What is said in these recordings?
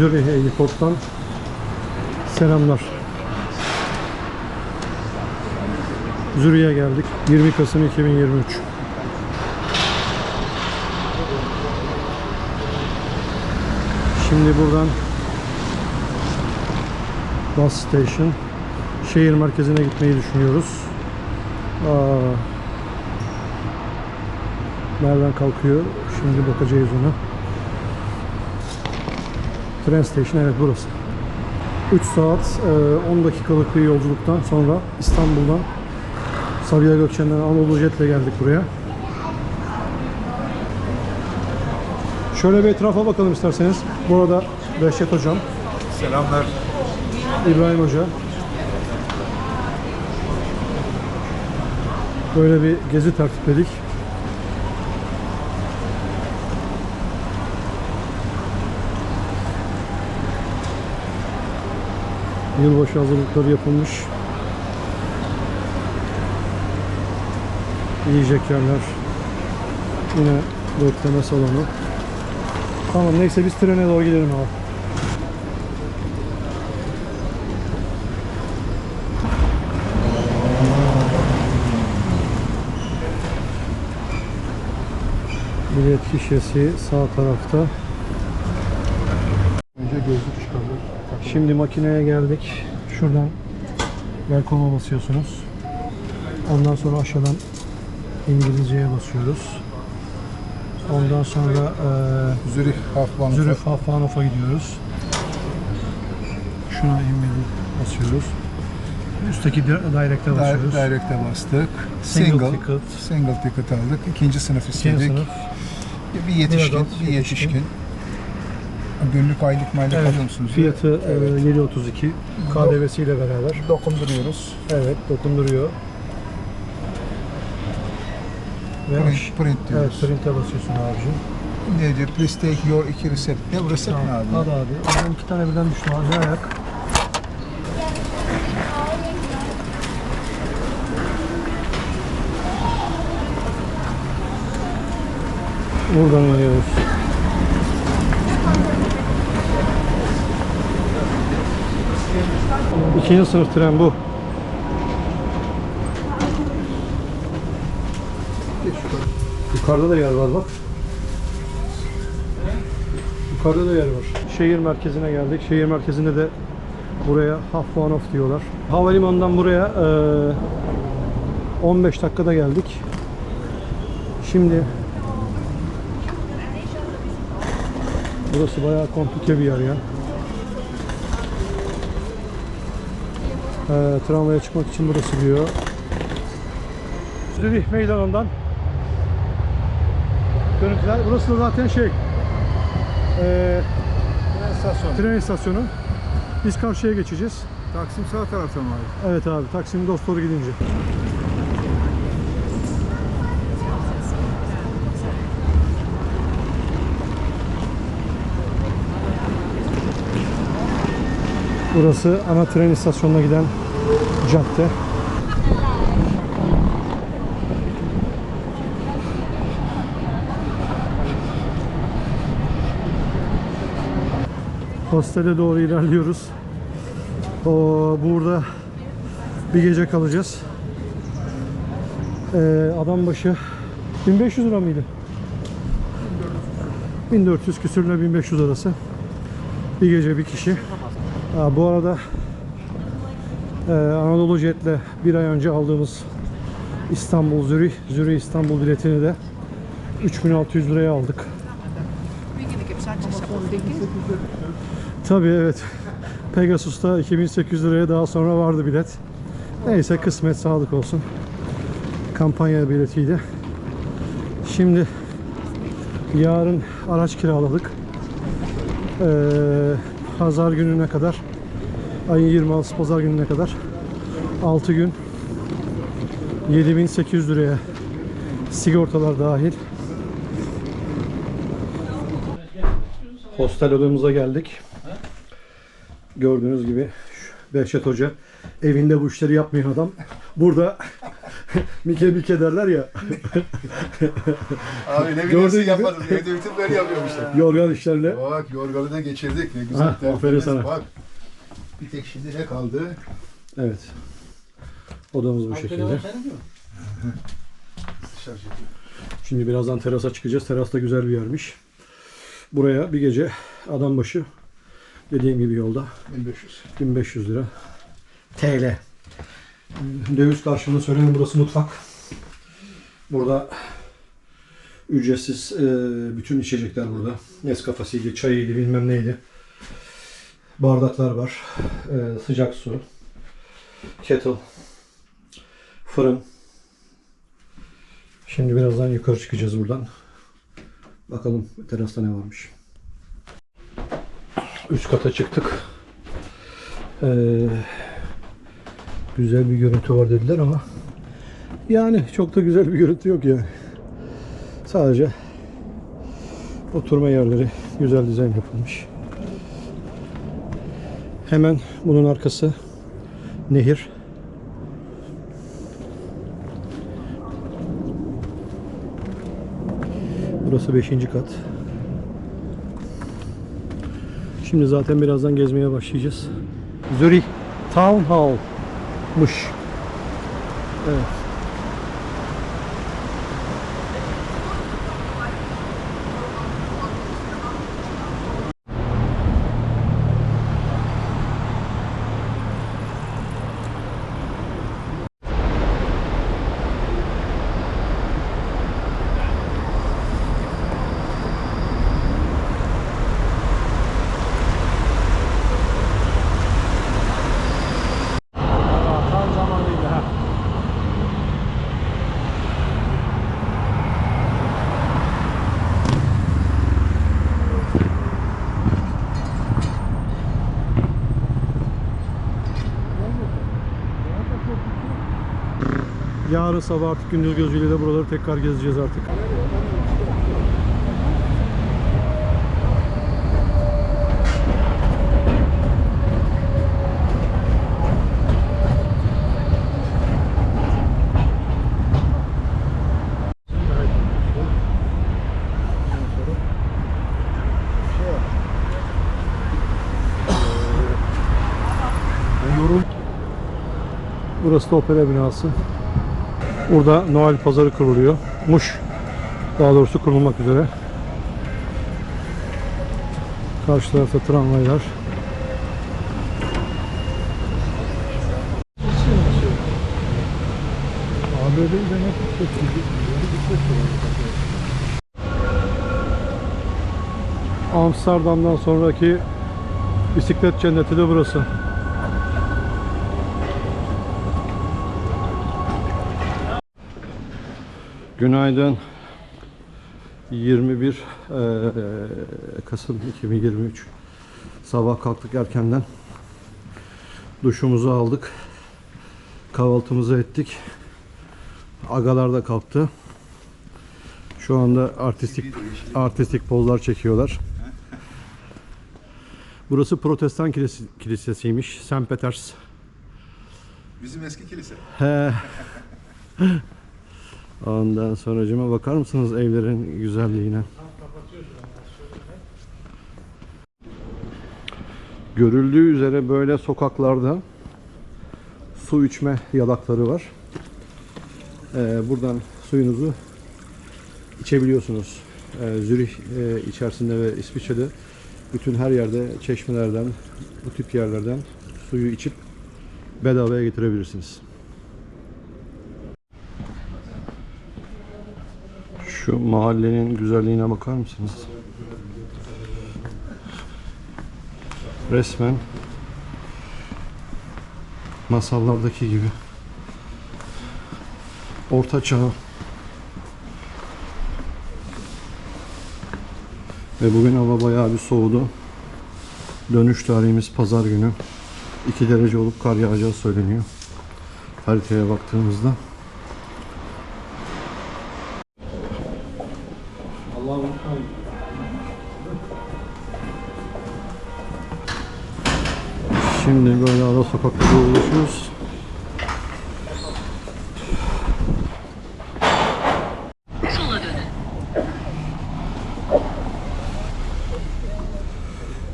Zürih Airport'tan selamlar. Zürih'e geldik. 20 Kasım 2023. Şimdi buradan bus station şehir merkezine gitmeyi düşünüyoruz. Aa, nereden kalkıyor? Şimdi bakacağız ona. Tren station evet burası. 3 saat e, 10 dakikalık bir yolculuktan sonra İstanbul'dan Sabiha Gökçen'den Anadolu Jet'le geldik buraya. Şöyle bir etrafa bakalım isterseniz. Burada Behçet Hocam, Selamlar. İbrahim Hoca. Böyle bir gezi tertipledik. Yılbaşı hazırlıkları yapılmış. Yiyecek yerler. Yine bekleme salonu. Tamam neyse biz trene doğru gidelim abi. Bilet şişesi sağ tarafta. Önce gözlük çıkardık. Şimdi makineye geldik. Şuradan welcome'a basıyorsunuz. Ondan sonra aşağıdan İngilizceye basıyoruz. Ondan sonra Hafban. Zürich Hauptbahnhof'a gidiyoruz. Şuna email basıyoruz. Üstteki di- direct'e basıyoruz. Direct'e bastık. Single Single, ticket. single ticket aldık. İkinci sınıf İkinci istedik. sınıf. Bir yetişkin, bir yetişkin. yetişkin. Günlük aylık maylık Evet, alıyor musunuz? Fiyatı Evet. 7.32 KDV'siyle beraber. Dokunduruyoruz. Evet, dokunduruyor. Ve Print, print evet, diyoruz. print'e basıyorsun abicim. Ne diyor? Please take your iki reset. Ne bu reset ne abi? Hadi abi. Oradan iki tane birden düştü abi. Ne ayak? Buradan iniyoruz. İkinci sınıf tren bu. Yukarıda da yer var bak. Yukarıda da yer var. Şehir merkezine geldik. Şehir merkezinde de buraya Hafvanov diyorlar. Havalimanından buraya eee, 15 dakikada geldik. Şimdi Burası bayağı komplike bir yer ya. Eee tramvaya çıkmak için burası diyor. Zürih meydanından görüntüler. Burası da zaten şey eee İstasyon. Tren istasyonu. Biz karşıya geçeceğiz. Taksim sağ tarafta mı abi? Evet abi Taksim dost doğru gidince. Burası ana tren istasyonuna giden cadde. Hostele doğru ilerliyoruz. O burada bir gece kalacağız. Ee, adam başı 1500 lira mıydı? 1400 küsürle 1500 arası. Bir gece bir kişi. Ha, bu arada e, Anadolu Jet'le bir ay önce aldığımız İstanbul Zürih, Zürih İstanbul biletini de 3600 liraya aldık. Tabii evet. Pegasus'ta 2800 liraya daha sonra vardı bilet. Neyse kısmet sağlık olsun. Kampanya biletiydi. Şimdi yarın araç kiraladık. Ee, pazar gününe kadar ayın 26'sı pazar gününe kadar 6 gün 7800 liraya sigortalar dahil. Hostel odamıza geldik. Gördüğünüz gibi Behçet Hoca evinde bu işleri yapmayan adam. Burada Mike Mike derler ya. Abi ne biliyorsun yapmadın. Evde bütün böyle yapıyorum işte. Yorgan işlerle. Bak yorganı da geçirdik. Ne güzel. Ha, aferin sana. Bak. Bir tek şimdi ne kaldı? Evet. Odamız bu şekilde. Şimdi birazdan terasa çıkacağız. Teras da güzel bir yermiş. Buraya bir gece adam başı dediğim gibi yolda 1500. 1500 lira TL. Döviz karşılığında söyleyeyim burası mutfak. Burada ücretsiz e, bütün içecekler burada. Nescafe'siydi, çayıydı, bilmem neydi. Bardaklar var. E, sıcak su. Kettle. Fırın. Şimdi birazdan yukarı çıkacağız buradan. Bakalım terasta ne varmış. Üst kata çıktık. Ee, güzel bir görüntü var dediler ama yani çok da güzel bir görüntü yok yani. Sadece oturma yerleri güzel dizayn yapılmış. Hemen bunun arkası nehir. Burası 5. kat. Şimdi zaten birazdan gezmeye başlayacağız. Zürih Town Hall'mış. Evet. Yarın sabah artık gündüz gözüyle de buraları tekrar gezeceğiz artık. Burası da opera binası. Burada Noel pazarı kuruluyor. Muş. Daha doğrusu kurulmak üzere. Karşı tarafta tramvaylar. Amsterdam'dan sonraki bisiklet cenneti de burası. Günaydın. 21 eee, Kasım 2023. Sabah kalktık erkenden. Duşumuzu aldık. Kahvaltımızı ettik. Agalar da kalktı. Şu anda artistik artistik pozlar çekiyorlar. Burası Protestan kilise- kilisesiymiş. St. Peters. Bizim eski kilise. Ondan sonracıma bakar mısınız evlerin güzelliğine? Görüldüğü üzere böyle sokaklarda su içme yalakları var. Ee, buradan suyunuzu içebiliyorsunuz. Ee, Zürih e, içerisinde ve İsviçre'de bütün her yerde çeşmelerden, bu tip yerlerden suyu içip bedavaya getirebilirsiniz. Şu mahallenin güzelliğine bakar mısınız? Resmen masallardaki gibi. Orta çağ. Ve bugün hava bayağı bir soğudu. Dönüş tarihimiz pazar günü. 2 derece olup kar yağacağı söyleniyor. Haritaya baktığımızda. Şimdi böyle ara sokakta dolaşıyoruz.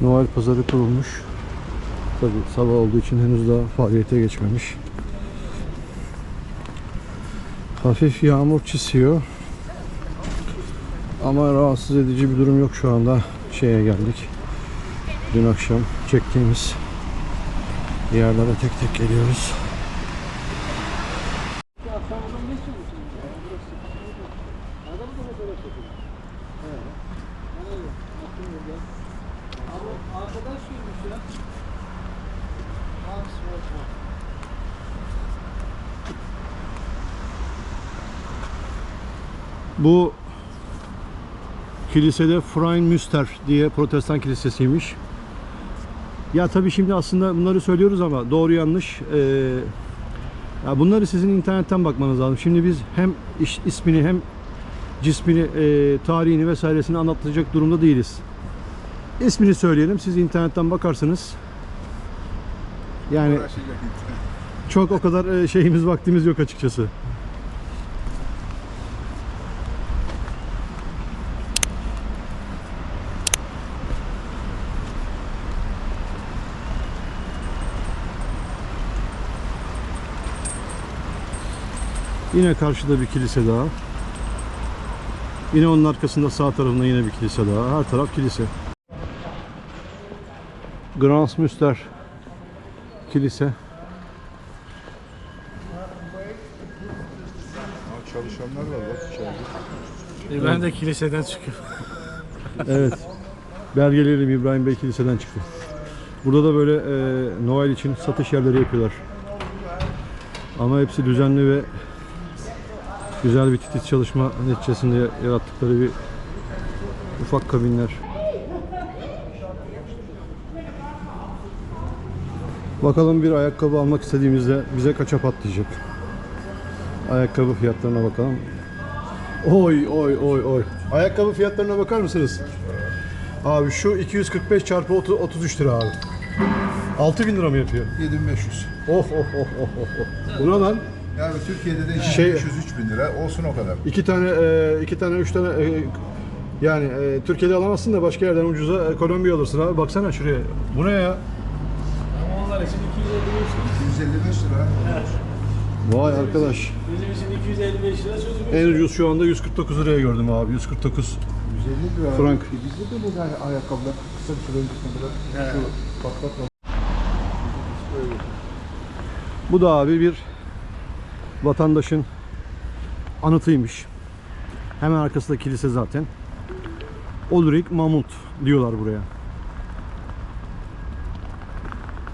Noel pazarı kurulmuş. Tabi sabah olduğu için henüz daha faaliyete geçmemiş. Hafif yağmur çisiyor. Ama rahatsız edici bir durum yok şu anda. Şeye geldik. Dün akşam çektiğimiz yerlere tek tek geliyoruz. Bu kilisede Freien Müster diye protestan kilisesiymiş. Ya tabii şimdi aslında bunları söylüyoruz ama doğru yanlış. eee, ya bunları sizin internetten bakmanız lazım. Şimdi biz hem iş, ismini hem cismini, eee, tarihini vesairesini anlatacak durumda değiliz. İsmini söyleyelim. Siz internetten bakarsınız. Yani çok o kadar eee, şeyimiz vaktimiz yok açıkçası. Yine karşıda bir kilise daha. Yine onun arkasında sağ tarafında yine bir kilise daha. Her taraf kilise. Gransmüster kilise. Ha, çalışanlar var bak içeride. E, Ben de kiliseden çıkıyorum. Evet. Belgelerim İbrahim Bey Kilisesi'nden çıktı. Burada da böyle e, Noel için satış yerleri yapıyorlar. Ama hepsi düzenli ve güzel bir titiz çalışma neticesinde yarattıkları bir ufak kabinler. Bakalım bir ayakkabı almak istediğimizde bize kaça patlayacak. Ayakkabı fiyatlarına bakalım. Oy oy oy oy. Ayakkabı fiyatlarına bakar mısınız? Abi şu 245 çarpı 30 33 lira abi. 6000 lira mı yapıyor? 7500. Oh oh oh oh oh. oh. Bu ne lan? Yani Türkiye'de de Şey- 2500 3000 lira olsun o kadar. İki tane, e, iki tane, üç tane e, yani e, Türkiye'de alamazsın da başka yerden ucuza e, Kolombiya alırsın abi. Baksana şuraya. Bu ne ya? Onlar için 255 lira. Vay arkadaş. Bizim için 255 lira çocuk. En ucuz şu anda 149 liraya gördüm abi. 149. 150 lira. Frank. E Bizde de bu yani ayakkabılar kısa bir süre öncesine kadar şu patlatma. Bu da abi bir vatandaşın anıtıymış. Hemen arkasında kilise zaten. Ulrich Mahmut diyorlar buraya.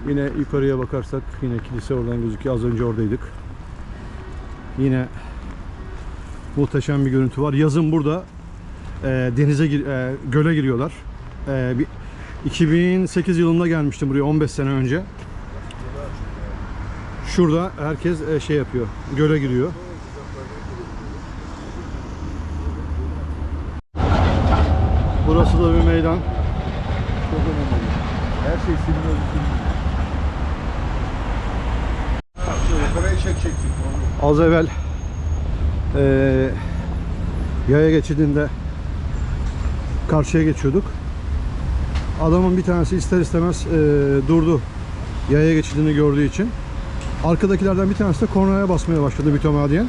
Yine yukarıya bakarsak yine kilise oradan gözüküyor. Az önce oradaydık. Yine muhteşem bir görüntü var. Yazın burada e, denize e, göle giriyorlar. E, bir, 2008 yılında gelmiştim buraya 15 sene önce. Şurada herkes e, şey yapıyor. Göle giriyor. Burası da bir meydan. Çok önemli. Her şey siliniyor. çek. Az evvel e, yaya geçidinde karşıya geçiyorduk. Adamın bir tanesi ister istemez e, durdu. Yaya geçidini gördüğü için. Arkadakilerden bir tanesi de kornaya basmaya başladı mütemadiyen.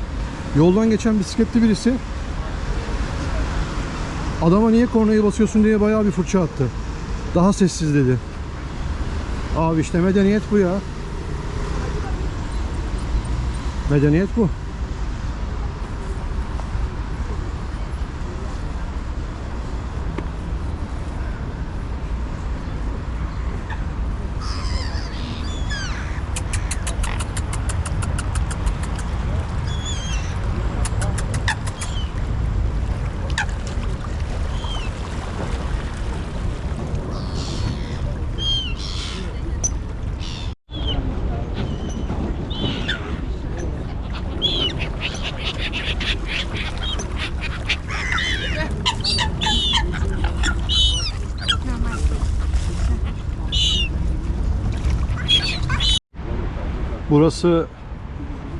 Yoldan geçen bisikletli birisi adama niye kornayı basıyorsun diye bayağı bir fırça attı. Daha sessiz dedi. Abi işte medeniyet bu ya. Medeniyet bu. Burası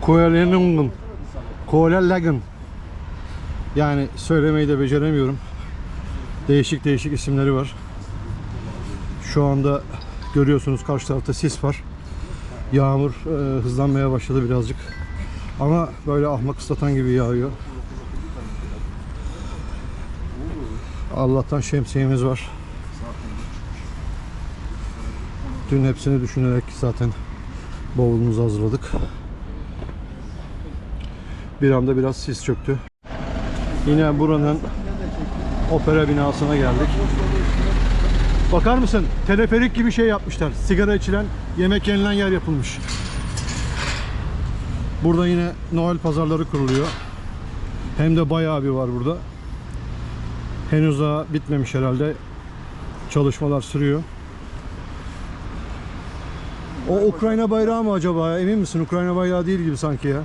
Koalenungen. Koalelagen. Yani söylemeyi de beceremiyorum. Değişik değişik isimleri var. Şu anda görüyorsunuz karşı tarafta sis var. Yağmur e, hızlanmaya başladı birazcık. Ama böyle ahmak ıslatan gibi yağıyor. Allah'tan şemsiyemiz var. Dün hepsini düşünerek zaten bavulumuzu hazırladık. Bir anda biraz sis çöktü. Yine buranın opera binasına geldik. Bakar mısın? Teleferik gibi şey yapmışlar. Sigara içilen, yemek yenilen yer yapılmış. Burada yine Noel pazarları kuruluyor. Hem de bayağı bir var burada. Henüz daha bitmemiş herhalde. Çalışmalar sürüyor. O Ukrayna bayrağı mı acaba? Emin misin? Ukrayna bayrağı değil gibi sanki ya.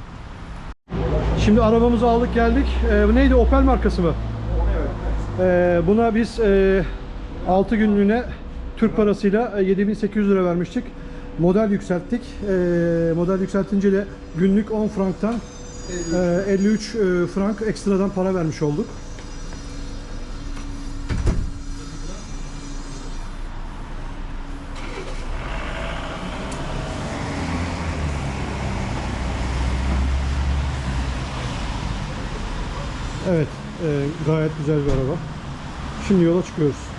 Şimdi arabamızı aldık geldik. Ee, neydi? Opel markası mı? Ee, buna biz e, 6 günlüğüne Türk parasıyla e, 7800 lira vermiştik. Model yükselttik. E, model yükseltince de günlük 10 franktan e, 53 e, frank ekstradan para vermiş olduk. Evet, e, gayet güzel bir araba. Şimdi yola çıkıyoruz.